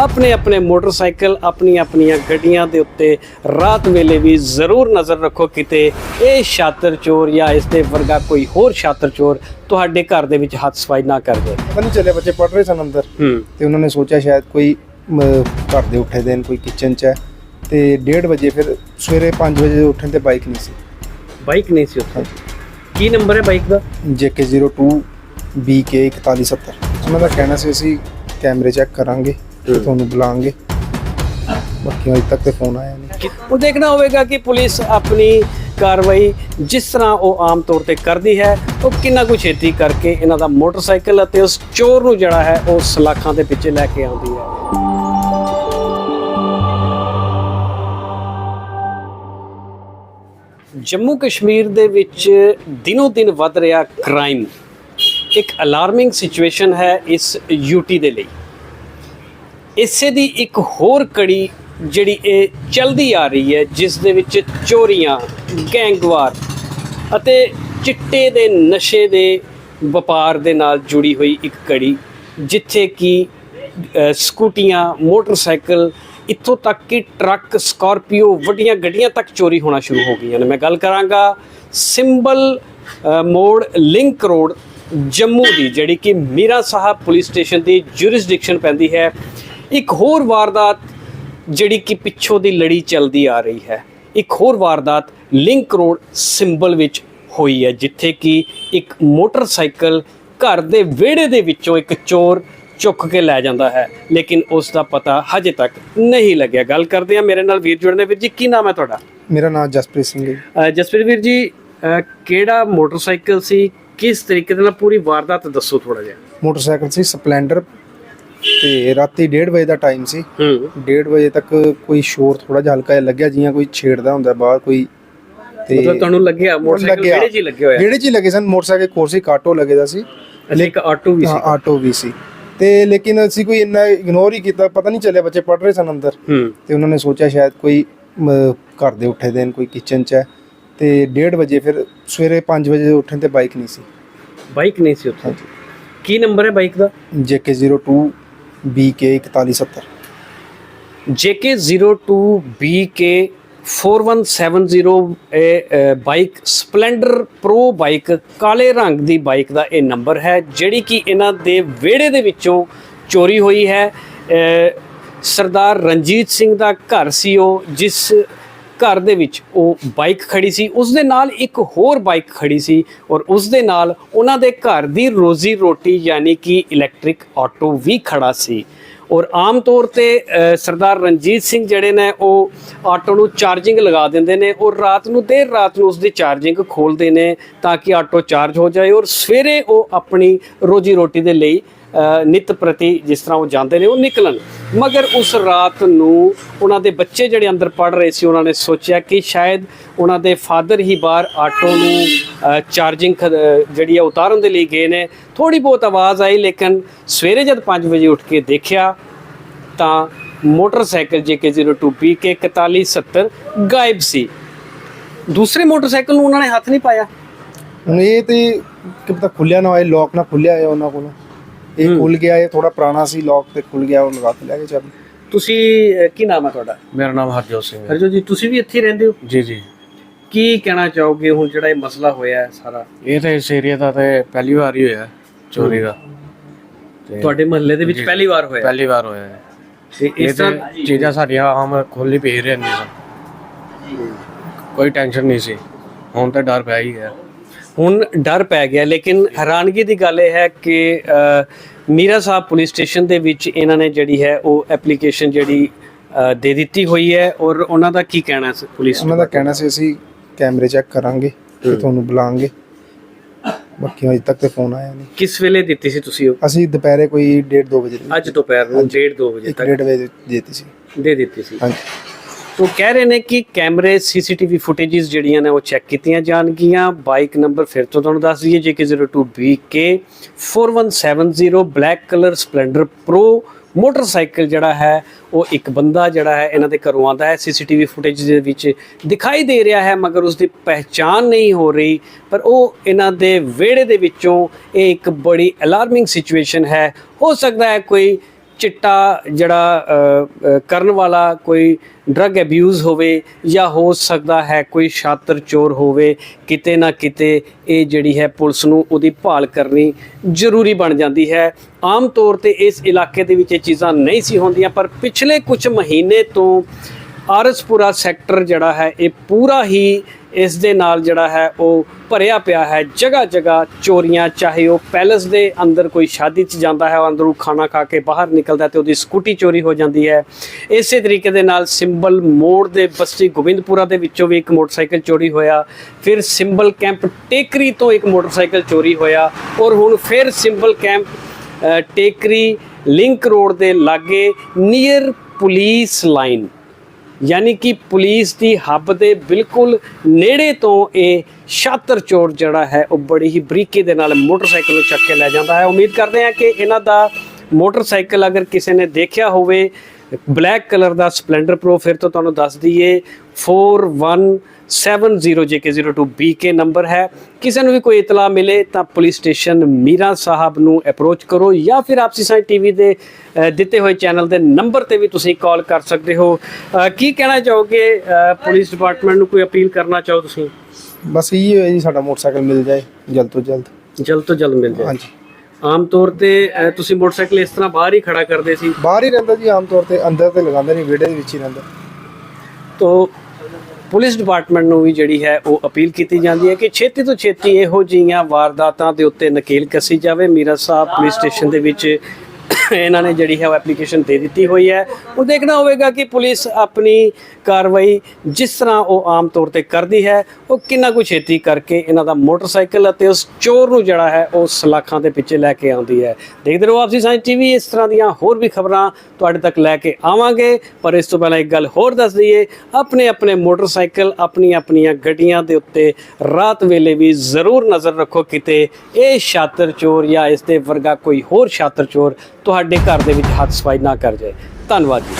ਆਪਣੇ ਆਪਣੇ ਮੋਟਰਸਾਈਕਲ ਆਪਣੀਆਂ ਆਪਣੀਆਂ ਗੱਡੀਆਂ ਦੇ ਉੱਤੇ ਰਾਤ ਵੇਲੇ ਵੀ ਜ਼ਰੂਰ ਨਜ਼ਰ ਰੱਖੋ। ਕਿਤੇ ਇਹ ਸ਼ਾਤਰ ਚੋਰ ਜਾਂ ਇਸ ਦੇ ਵਰਗਾ ਕੋਈ ਹੋਰ ਸ਼ਾਤਰ ਚੋਰ ਤੁਹਾਡੇ ਘਰ ਦੇ ਵਿੱਚ ਹੱਥ ਸਫ਼ਾਈ ਨਾ ਕਰ ਦੇ ਪਤਾ ਨਹੀਂ ਚੱਲਿਆ ਬੱਚੇ ਪੜ ਰਹੇ ਸਨ ਅੰਦਰ। ਤੇ ਉਹਨਾਂ ਨੇ ਸੋਚਿਆ ਸ਼ਾਇਦ ਕੋਈ ਘਰ ਦੇ ਉੱਠੇ ਦੇਣ ਕੋਈ ਕਿਚਨ 'ਚ ਹੈ। ਤੇ 1:30 ਵਜੇ ਫਿਰ ਸਵੇਰੇ 5 ਵਜੇ ਉੱਠਣ ਤੇ ਬਾਈਕ ਨਹੀਂ ਸੀ। ਬਾਈਕ ਨਹੀਂ ਸੀ ਉੱਥੇ? ਕੀ ਨੰਬਰ ਹੈ ਬਾਈਕ ਦਾ? JK02 BK 4170 ਉਹਨਾਂ ਦਾ ਕਹਿਣਾ ਸੀ ਅਸੀਂ ਕੈਮਰੇ ਚੈੱਕ ਕਰਾਂਗੇ। ਤੇ ਤੁਹਾਨੂੰ ਬੁਲਾਵਾਂਗੇ। ਬਾਕੀ ਅਜੇ ਤੱਕ ਤੇ ਫੋਨ ਆਇਆ ਨਹੀਂ। ਉਹ ਦੇਖਣਾ ਹੋਵੇਗਾ ਕਿ ਪੁਲਿਸ ਆਪਣੀ ਕਾਰਵਾਈ ਜਿਸ ਤਰ੍ਹਾਂ ਉਹ ਆਮ ਤੌਰ ਤੇ ਕਰਦੀ ਹੈ ਉਹ ਕਿੰਨਾ ਕੁ ਛੇਤੀ ਕਰਕੇ ਇਹਨਾਂ ਦਾ ਮੋਟਰਸਾਈਕਲ ਅਤੇ ਉਸ ਚੋਰ ਨੂੰ ਜਿਹੜਾ ਹੈ ਉਹ ਸਲਾਖਾਂ ਦੇ ਪਿੱਛੇ ਲੈ ਕੇ ਆਉਂਦੀ ਹੈ। ਜੰਮੂ ਕਸ਼ਮੀਰ ਦੇ ਵਿੱਚ ਦਿਨੋ ਦਿਨ ਵੱਧ ਰਿਹਾ ਕ੍ਰਾਈਮ ਇੱਕ ਅਲਾਰਮਿੰਗ ਸਿਚੁਏਸ਼ਨ ਹੈ ਇਸ ਯੂਟੀ ਦੇ ਲਈ। ਇਸੇ ਦੀ ਇੱਕ ਹੋਰ ਕੜੀ ਜਿਹੜੀ ਇਹ ਚਲਦੀ ਆ ਰਹੀ ਹੈ, ਜਿਸ ਦੇ ਵਿੱਚ ਚੋਰੀਆਂ, ਗੈਂਗਵਾਰ ਅਤੇ ਚਿੱਟੇ ਦੇ ਨਸ਼ੇ ਦੇ ਵਪਾਰ ਦੇ ਨਾਲ ਜੁੜੀ ਹੋਈ ਇੱਕ ਕੜੀ, ਜਿੱਥੇ ਕਿ ਸਕੂਟੀਆਂ, ਮੋਟਰਸਾਈਕਲ, ਇੱਥੋਂ ਤੱਕ ਕਿ ਟਰੱਕ, ਸਕਾਰਪੀਓ ਵੱਡੀਆਂ ਗੱਡੀਆਂ ਤੱਕ ਚੋਰੀ ਹੋਣਾ ਸ਼ੁਰੂ ਹੋ ਗਈਆਂ ਨੇ। ਮੈਂ ਗੱਲ ਕਰਾਂਗਾ ਸਿੰਬਲ ਮੋੜ ਲਿੰਕ ਰੋਡ, ਜੰਮੂ ਦੀ, ਜਿਹੜੀ ਕਿ ਮੀਰਾ ਸਾਹਿਬ ਪੁਲਿਸ ਸਟੇਸ਼ਨ ਦੀ ਜੁਰਿਸਡਿਕਸ਼ਨ ਪੈਂਦੀ ਹੈ। ਇੱਕ ਹੋਰ ਵਾਰਦਾਤ ਜਿਹੜੀ ਕਿ ਪਿੱਛੋਂ ਦੀ ਲੜੀ ਚੱਲਦੀ ਆ ਰਹੀ ਹੈ। ਇੱਕ ਹੋਰ ਵਾਰਦਾਤ ਲਿੰਕ ਰੋਡ ਸਿੰਬਲ ਵਿੱਚ ਹੋਈ ਹੈ ਜਿੱਥੇ ਕਿ ਇੱਕ ਮੋਟਰਸਾਈਕਲ ਘਰ ਦੇ ਵਿਹੜੇ ਦੇ ਵਿੱਚੋਂ ਇੱਕ ਚੋਰ ਚੁੱਕ ਕੇ ਲੈ ਜਾਂਦਾ ਹੈ ਲੇਕਿਨ ਉਸ ਦਾ ਪਤਾ ਹਜੇ ਤੱਕ ਨਹੀਂ ਲੱਗਿਆ। ਗੱਲ ਕਰਦੇ ਆ ਮੇਰੇ ਨਾਲ ਵੀਰ ਜੁੜਨੇ। ਵੀਰ ਜੀ ਕੀ ਨਾਮ ਹੈ ਤੁਹਾਡਾ? ਮੇਰਾ ਨਾਮ ਜਸਪ੍ਰੀਤ ਸਿੰਘ ਹੈ। ਜਸਪ੍ਰੀਤ ਵੀਰ ਜੀ ਕਿਹੜਾ ਮੋਟਰਸਾਈਕਲ ਸੀ? ਕਿਸ ਤਰੀਕੇ ਦੇ ਨਾਲ ਪੂਰੀ ਵਾਰਦਾਤ ਦੱਸੋ ਥੋੜਾ ਜਿਹਾ। ਮੋਟਰਸਾਈਕਲ ਸੀ ਸਪਲੈਂਡਰ ਤੇ ਰਾਤੀ 1:30 ਵਜੇ ਦਾ ਟਾਈਮ ਸੀ। ਹੂੰ। 1:30 ਵਜੇ ਤੱਕ ਕੋਈ ਸ਼ੋਰ ਥੋੜਾ ਜਿਹਾ ਹਲਕਾ ਜਿਹਾ ਲੱਗਿਆ ਜਿਵੇਂ ਕੋਈ ਛੇੜਦਾ ਹੁੰਦਾ ਬਾਹਰ ਕੋਈ। ਤੇ ਮਤਲਬ ਤੁਹਾਨੂੰ ਲੱਗਿਆ? ਮੋਟਰਸਾਈਕਲ ਲੱਗਿਆ। ਕਿਹੜੇ ਜੀ ਲੱਗੇ ਹੋਇਆ 'ਚ ਹੀ ਲੱਗੇ ਸਨ। ਮੋਟਰਸਾਈਕਲ ਕੋਲ ਸੀ ਕਾਟੋ ਲੱਗੇ ਦਾ ਸੀ। ਅੱਛਾ ਇੱਕ ਆਟੋ ਵੀ ਸੀ। ਹਾਂ ਆਟੋ ਵੀ ਸੀ। ਤੇ ਲੇਕਿਨ ਅਸੀਂ ਕੋਈ ਇੰਨਾ ਇਗਨੋਰ ਹੀ ਕੀਤਾ ਪਤਾ ਨਹੀਂ ਚੱਲਿਆ ਬੱਚੇ ਪੜ ਰਹੇ ਸਨ ਅੰਦਰ। ਹੂੰ। ਤੇ ਉਹਨਾਂ ਨੇ ਸੋਚਿਆ ਸ਼ਾਇਦ ਕੋਈ ਘਰ ਦੇ ਉੱਠੇ ਦੇਣ ਕੋਈ ਕਿਚਨ 'ਚ ਹੈ। ਤੇ 1:30 ਵਜੇ ਫਿਰ ਸਵੇਰੇ 5 ਵਜੇ ਉੱਠਣ ਤੇ ਬਾਈਕ ਨਹੀਂ ਸੀ। ਬਾਈਕ ਨਹੀਂ ਸੀ ਉੱਥੇ? ਕੀ ਨੰਬਰ ਹੈ ਬਾਈਕ ਦਾ? JK02 BK 4170 JK02BK 4170 ਇਹ ਅ, ਬਾਈਕ ਸਪਲੈਂਡਰ ਪ੍ਰੋ ਬਾਈਕ ਕਾਲੇ ਰੰਗ ਦੀ ਬਾਈਕ ਦਾ ਇਹ ਨੰਬਰ ਹੈ ਜਿਹੜੀ ਕਿ ਇਹਨਾਂ ਦੇ ਵਿਹੜੇ ਦੇ ਵਿੱਚੋਂ ਚੋਰੀ ਹੋਈ ਹੈ। ਸਰਦਾਰ ਰਣਜੀਤ ਸਿੰਘ ਦਾ ਘਰ ਸੀ ਉਹ ਜਿਸ ਘਰ ਦੇ ਵਿੱਚ ਉਹ ਬਾਈਕ ਖੜੀ ਸੀ ਉਸ ਦੇ ਨਾਲ ਇੱਕ ਹੋਰ ਬਾਈਕ ਖੜੀ ਸੀ ਔਰ ਉਸ ਦੇ ਨਾਲ ਉਹਨਾਂ ਦੇ ਘਰ ਦੀ ਰੋਜ਼ੀ ਰੋਟੀ ਯਾਨੀ ਕਿ ਇਲੈਕਟ੍ਰਿਕ ਆਟੋ ਵੀ ਖੜਾ ਸੀ। ਔਰ ਆਮ ਤੌਰ ਤੇ ਸਰਦਾਰ ਰਣਜੀਤ ਸਿੰਘ ਜਿਹੜੇ ਨੇ ਉਹ ਆਟੋ ਨੂੰ ਚਾਰਜਿੰਗ ਲਗਾ ਦਿੰਦੇ ਨੇ ਔਰ ਰਾਤ ਨੂੰ ਦੇਰ ਰਾਤ ਨੂੰ ਉਸ ਦੀ ਚਾਰਜਿੰਗ ਖੋਲਦੇ ਨੇ ਤਾਂ ਕਿ ਆਟੋ ਚਾਰਜ ਹੋ ਜਾਏ ਔਰ ਸਵੇਰੇ ਉਹ ਆਪਣੀ ਰੋਜੀ ਰੋਟੀ ਦੇ ਲਈ ਨਿਤ ਪ੍ਰਤੀ ਜਿਸ ਤਰ੍ਹਾਂ ਉਹ ਜਾਂਦੇ ਨੇ, ਉਹ ਨਿਕਲਣ। ਮਗਰ ਉਸ ਰਾਤ ਨੂੰ ਉਹਨਾਂ ਦੇ ਬੱਚੇ ਜਿਹੜੇ ਅੰਦਰ ਪੜ ਰਹੇ ਸੀ, ਉਹਨਾਂ ਨੇ ਸੋਚਿਆ ਕਿ ਸ਼ਾਇਦ ਉਹਨਾਂ ਦੇ ਫਾਦਰ ਹੀ ਬਾਹਰ ਆਟੋ ਨੂੰ ਚਾਰਜਿੰਗ ਜਿਹੜੀ ਆ, ਉਤਾਰਨ ਦੇ ਲਈ ਗਏ ਨੇ। ਥੋੜੀ ਬਹੁਤ ਆਵਾਜ਼ ਆਈ, ਲੇਕਿਨ ਸਵੇਰੇ ਜਦ 5 ਵਜੇ ਉੱਠ ਕੇ ਦੇਖਿਆ, ਤਾਂ ਮੋਟਰਸਾਈਕਲ JK02B ਕੇ 4170 ਗਾਇਬ ਸੀ। ਦੂਸਰੇ ਮੋਟਰਸਾਈਕਲ ਨੂੰ ਉਹਨਾਂ ਨੇ ਹੱਥ ਨਹੀਂ ਪਾਇਆ। ਨਹੀਂ ਇਹ ਤੇ ਕਿ ਪਤਾ ਖੁੱਲਿਆ ਨਾ ਹੋਏ ਲੋਕ ਨਾ ਖੁੱਲਿਆ ਹੋਇਆ ਉਹਨਾਂ ਕੋਲੋਂ। ਇਹ ਖੁੱਲ ਗਿਆ ਇਹ ਥੋੜਾ ਪੁਰਾਣਾ ਸੀ ਲੋਕ ਤੇ ਖੁੱਲ ਗਿਆ ਉਹ ਲਗਾ ਕੇ ਲੈ ਗਏ ਚਾਬੀ ਤੁਸੀਂ ਅਹ, ਕੀ ਨਾਮ ਹੈ ਤੁਹਾਡਾ? ਮੇਰਾ ਨਾਮ ਹਰਜੋਤ ਸਿੰਘ ਹੈ। ਹਰਜੋ ਜੀ ਤੁਸੀਂ ਵੀ ਇੱਥੇ ਹੀ ਰਹਿੰਦੇ ਹੋ? ਜੀ ਜੀ। ਕੀ ਕਹਿਣਾ ਚਾਹੋਗੇ ਹੁਣ ਜਿਹੜਾ ਇਹ ਮਸਲਾ ਹੋਇਆ ਹੈ ਸਾਰਾ? ਇਹ ਤਾਂ ਇਸ ਏਰੀਆ ਦਾ ਤੇ ਪਹਿਲੀ ਵਾਰ ਹੀ ਹੋਇਆ ਚੋਰੀ ਦਾ। ਤੇ ਤੁਹਾਡੇ ਮਹੱਲੇ ਦੇ ਵਿੱਚ ਪਹਿਲੀ ਵਾਰ ਹੋਇਆ ਪਹਿਲੀ ਵਾਰ ਹੋਇਆ ਹੈ। ਤੇ ਇਹ ਇਸ ਤੇ ਤਰ੍ਹਾਂ ਚੀਜ਼ਾਂ ਸਾਡੀਆਂ ਆਮ ਖੋਲੀ ਪਈ ਰਹਿੰਦੀਆਂ। ਸਨ ਕੋਈ ਟੈਨਸ਼ਨ ਨਹੀਂ ਸੀ। ਹੁਣ ਤਾਂ ਡਰ ਪਿਆ ਹੀ ਗਿਆ। ਹੁਣ ਡਰ ਪੈ ਗਿਆ ਲੇਕਿਨ ਹੈਰਾਨਗੀ ਦੀ ਗੱਲ ਇਹ ਹੈ ਕਿ ਮੀਰਾ ਸਾਹਿਬ ਪੁਲਿਸ ਸਟੇਸ਼ਨ ਦੇ ਵਿੱਚ ਇਹਨਾਂ ਨੇ ਜਿਹੜੀ ਹੈ ਉਹ ਐਪਲੀਕੇਸ਼ਨ ਜਿਹੜੀ ਦੇ ਦਿੱਤੀ ਹੋਈ ਹੈ ਔਰ ਉਹਨਾਂ ਦਾ ਕੀ ਕਹਿਣਾ ਹੈ ਪੁਲਿਸ ਉਹਨਾਂ ਦਾ ਕਹਿਣਾ ਸੀ ਅਸੀਂ ਕੈਮਰੇ ਚੈੱਕ ਕਰਾਂਗੇ ਤੇ ਤੁਹਾਨੂੰ ਬੁਲਾਵਾਂਗੇ। ਬਾਕੀ ਅਜੇ ਤੱਕ ਤੇ ਫੋਨ ਆਇਆ ਨਹੀਂ। ਕਿਸ ਵੇਲੇ ਦਿੱਤੀ ਸੀ ਤੁਸੀਂ ਉਹ? ਅਸੀਂ ਦੁਪਹਿਰੇ ਕੋਈ 1:30 2 ਵਜੇ ਅੱਜ ਦੁਪਹਿਰ ਨੂੰ 1:30 2 ਵਜੇ ਤੱਕ। ਡੇਢ ਵਜੇ ਦੇਤੀ ਸੀ। ਦੇ ਦਿੱਤੀ ਸੀ। ਹਾਂਜੀ। ਉਹ ਕਹਿ ਰਹੇ ਨੇ ਕਿ ਕੈਮਰੇ, ਸੀਸੀਟੀਵੀ ਫੁਟੇजेस ਜਿਹੜੀਆਂ ਨੇ ਉਹ ਚੈੱਕ ਕੀਤੀਆਂ ਜਾਣਗੀਆਂ। ਬਾਈਕ ਨੰਬਰ ਫਿਰ ਤੋਂ ਤੁਹਾਨੂੰ ਦੱਸ ਦਈਏ JK02BK 4170 black colour Splendor Pro motorcycle ਜਿਹੜਾ ਹੈ, ਉਹ ਇੱਕ ਬੰਦਾ ਜਿਹੜਾ ਹੈ, ਇਹਨਾਂ ਦੇ ਘਰੋਂ ਆਂਦਾ ਹੈ। ਸੀਸੀਟੀਵੀ ਫੁਟੇਜ ਦੇ ਵਿੱਚ ਦਿਖਾਈ ਦੇ ਰਿਹਾ ਹੈ, ਮਗਰ ਉਸ ਦੀ ਪਹਿਚਾਨ ਨਹੀਂ ਹੋ ਰਹੀ। ਪਰ ਉਹ ਇਹਨਾਂ ਦੇ ਵਿਹੜੇ ਦੇ ਵਿੱਚੋਂ ਇਹ ਇੱਕ ਬੜੀ ਅਲਾਰਮਿੰਗ ਸਿਚੁਏਸ਼ਨ ਹੈ। ਹੋ ਸਕਦਾ ਹੈ ਕੋਈ ਚਿੱਟਾ ਜਿਹੜਾ ਕਰਨ ਵਾਲਾ ਕੋਈ ਡਰੱਗ ਅਬਿਊਜ਼ ਹੋਵੇ ਜਾਂ ਹੋ ਸਕਦਾ ਹੈ ਕੋਈ ਛਾਤਰ ਚੋਰ ਹੋਵੇ, ਕਿਤੇ ਨਾ ਕਿਤੇ ਇਹ ਜਿਹੜੀ ਹੈ ਪੁਲਿਸ ਨੂੰ ਉਹਦੀ ਭਾਲ ਕਰਨੀ ਜ਼ਰੂਰੀ ਬਣ ਜਾਂਦੀ ਹੈ। ਆਮ ਤੌਰ ਤੇ ਇਸ ਇਲਾਕੇ ਦੇ ਵਿੱਚ ਇਹ ਚੀਜ਼ਾਂ ਨਹੀਂ ਸੀ ਹੁੰਦੀਆਂ, ਪਰ ਪਿਛਲੇ ਕੁਝ ਮਹੀਨੇ ਤੋਂ ਆਰਸਪੁਰਾ ਸੈਕਟਰ ਜਿਹੜਾ ਹੈ, ਇਹ ਪੂਰਾ ਹੀ ਇਸ ਦੇ ਨਾਲ ਜਿਹੜਾ ਹੈ ਉਹ ਭਰਿਆ ਪਿਆ ਹੈ। ਜਗ੍ਹਾ ਜਗ੍ਹਾ ਚੋਰੀਆਂ, ਚਾਹੇ ਉਹ ਪੈਲਸ ਦੇ ਅੰਦਰ ਕੋਈ ਸ਼ਾਦੀ 'ਚ ਜਾਂਦਾ ਹੈ, ਉਹ ਅੰਦਰੋਂ ਖਾਣਾ ਖਾ ਕੇ ਬਾਹਰ ਨਿਕਲਦਾ ਤੇ ਉਹਦੀ ਸਕੂਟੀ ਚੋਰੀ ਹੋ ਜਾਂਦੀ ਹੈ। ਇਸੇ ਤਰੀਕੇ ਦੇ ਨਾਲ ਸਿੰਬਲ ਮੋੜ ਦੇ ਬਸਤੀ ਗੋਬਿੰਦਪੁਰਾ ਦੇ ਵਿੱਚੋਂ ਵੀ ਇੱਕ ਮੋਟਰਸਾਈਕਲ ਚੋਰੀ ਹੋਇਆ। ਫਿਰ ਸਿੰਬਲ ਕੈਂਪ ਟੇਕਰੀ ਤੋਂ ਇੱਕ ਮੋਟਰਸਾਈਕਲ ਚੋਰੀ ਹੋਇਆ ਔਰ ਹੁਣ ਫਿਰ Simbal camp Tekri, link road ਦੇ ਲਾਗੇ ਨੀਅਰ ਪੁਲਿਸ ਲਾਈਨ। ਯਾਨੀ ਕਿ ਪੁਲਿਸ ਦੀ ਹੱਬ ਦੇ ਬਿਲਕੁਲ ਨੇੜੇ ਤੋਂ ਇਹ ਛਾਤਰ ਚੋਰ ਜਿਹੜਾ ਹੈ, ਉਹ ਬੜੀ ਹੀ ਬਰੀਕੀ ਦੇ ਨਾਲ ਮੋਟਰਸਾਈਕਲ ਨੂੰ ਚੱਕ ਕੇ ਲੈ ਜਾਂਦਾ ਹੈ। ਉਮੀਦ ਕਰਦੇ ਹਾਂ ਕਿ ਇਹਨਾਂ ਦਾ ਮੋਟਰਸਾਈਕਲ ਅਗਰ ਕਿਸੇ ਨੇ ਦੇਖਿਆ ਹੋਵੇ ਬਲੈਕ ਕਲਰ ਦਾ ਸਪਲੈਂਡਰ ਪ੍ਰੋ ਫਿਰ ਤੋਂ ਤੁਹਾਨੂੰ ਦੱਸ ਦਈਏ 4170JK02BK ਨੰਬਰ ਹੈ। ਕਿਸੇ ਨੂੰ ਵੀ ਕੋਈ ਇਤਲਾ ਮਿਲੇ ਤਾਂ ਪੁਲਿਸ ਸਟੇਸ਼ਨ ਮੀਰਾ ਸਾਹਿਬ ਨੂੰ ਅਪਰੋਚ ਕਰੋ ਜਾਂ ਫਿਰ ਆਪਸੀ ਸਾਈ ਟੀਵੀ ਦੇ ਦਿੱਤੇ ਹੋਏ ਚੈਨਲ ਦੇ ਨੰਬਰ ਤੇ ਵੀ ਤੁਸੀਂ ਕਾਲ ਕਰ ਸਕਦੇ ਹੋ। ਅ, ਕੀ ਕਹਿਣਾ ਚਾਹੋਗੇ ਅ, ਪੁਲਿਸ ਡਿਪਾਰਟਮੈਂਟ ਨੂੰ ਕੋਈ ਅਪੀਲ ਕਰਨਾ ਚਾਹੋ ਤੁਸੀਂ? ਬਸ ਇਹ ਹੈ ਜੀ ਸਾਡਾ ਮੋਟਰਸਾਈਕਲ ਮਿਲ ਜਾਏ ਜਲਦ ਤੋਂ ਜਲਦ। ਜਲਦ ਤੋਂ ਜਲਦ ਮਿਲ ਜਾਏ। ਹਾਂਜੀ। ਆਮ ਤੌਰ ਤੇ ਤੁਸੀਂ ਮੋਟਰਸਾਈਕਲ ਇਸ ਤਰ੍ਹਾਂ ਬਾਹਰ ਹੀ ਖੜਾ ਕਰਦੇ ਸੀ? ਬਾਹਰ ਹੀ ਰਹਿੰਦਾ ਜੀ ਆਮ ਤੌਰ ਤੇ ਅੰਦਰ ਤੇ ਲਗਾਉਂਦੇ ਨਹੀਂ ਵਿਹੜੇ ਦੇ ਵਿੱਚ ਹੀ ਰਹਿੰਦਾ। ਤੋ ਪੁਲਿਸ ਡਿਪਾਰਟਮੈਂਟ ਨੂੰ ਵੀ ਜਿਹੜੀ ਹੈ ਉਹ ਅਪੀਲ ਕੀਤੀ ਜਾਂਦੀ ਹੈ ਕਿ ਛੇਤੀ ਤੋਂ ਛੇਤੀ ਇਹੋ ਜਿਹੀਆਂ ਵਾਰਦਾਤਾਂ ਦੇ ਉੱਤੇ ਨਕੇਲ ਕੱਸੀ ਜਾਵੇ। ਮੀਰਾ ਸਾਹਿਬ ਪੁਲਿਸ ਸਟੇਸ਼ਨ ਦੇ ਵਿੱਚ ਇਹਨਾਂ ਨੇ ਜਿਹੜੀ ਹੈ ਉਹ ਐਪਲੀਕੇਸ਼ਨ ਦੇ ਦਿੱਤੀ ਹੋਈ ਹੈ। ਉਹ ਦੇਖਣਾ ਹੋਵੇਗਾ ਕਿ ਪੁਲਿਸ ਆਪਣੀ ਕਾਰਵਾਈ ਜਿਸ ਤਰ੍ਹਾਂ ਉਹ ਆਮ ਤੌਰ ਤੇ ਕਰਦੀ ਹੈ, ਉਹ ਕਿੰਨਾ ਕੁ ਛੇਤੀ ਕਰਕੇ ਇਹਨਾਂ ਦਾ ਮੋਟਰਸਾਈਕਲ ਅਤੇ ਉਸ ਚੋਰ ਨੂੰ ਜਿਹੜਾ ਹੈ ਉਹ ਸਲਾਖਾਂ ਦੇ ਪਿੱਛੇ ਲੈ ਕੇ ਆਉਂਦੀ ਹੈ। ਦੇਖਦੇ ਰਹੋ ਆਪਸੀ ਸਾਇੰਸ ਟੀਵੀ, ਇਸ ਤਰ੍ਹਾਂ ਦੀਆਂ ਹੋਰ ਵੀ ਖਬਰਾਂ ਤੁਹਾਡੇ ਤੱਕ ਲੈ ਕੇ ਆਵਾਂਗੇ। ਪਰ ਇਸ ਤੋਂ ਪਹਿਲਾਂ ਇੱਕ ਗੱਲ ਹੋਰ ਦੱਸ ਦਈਏ, ਆਪਣੇ ਆਪਣੇ ਮੋਟਰਸਾਈਕਲ ਆਪਣੀ ਆਪਣੀਆਂ ਗੱਡੀਆਂ ਦੇ ਉੱਤੇ ਰਾਤ ਵੇਲੇ ਵੀ ਜ਼ਰੂਰ ਨਜ਼ਰ ਰੱਖੋ, ਕਿਤੇ ਇਹ ਛਾਤਰ ਚੋਰ ਜਾਂ ਇਸ ਦੇ ਵਰਗਾ ਕੋਈ ਹੋਰ ਛਾਤਰ ਚੋਰ ਤੁਹਾਡੇ ਘਰ ਦੇ ਵਿੱਚ ਹੱਥ ਸਫ਼ਾਈ ਨਾ ਕਰ ਜਾਏ। ਧੰਨਵਾਦ ਜੀ।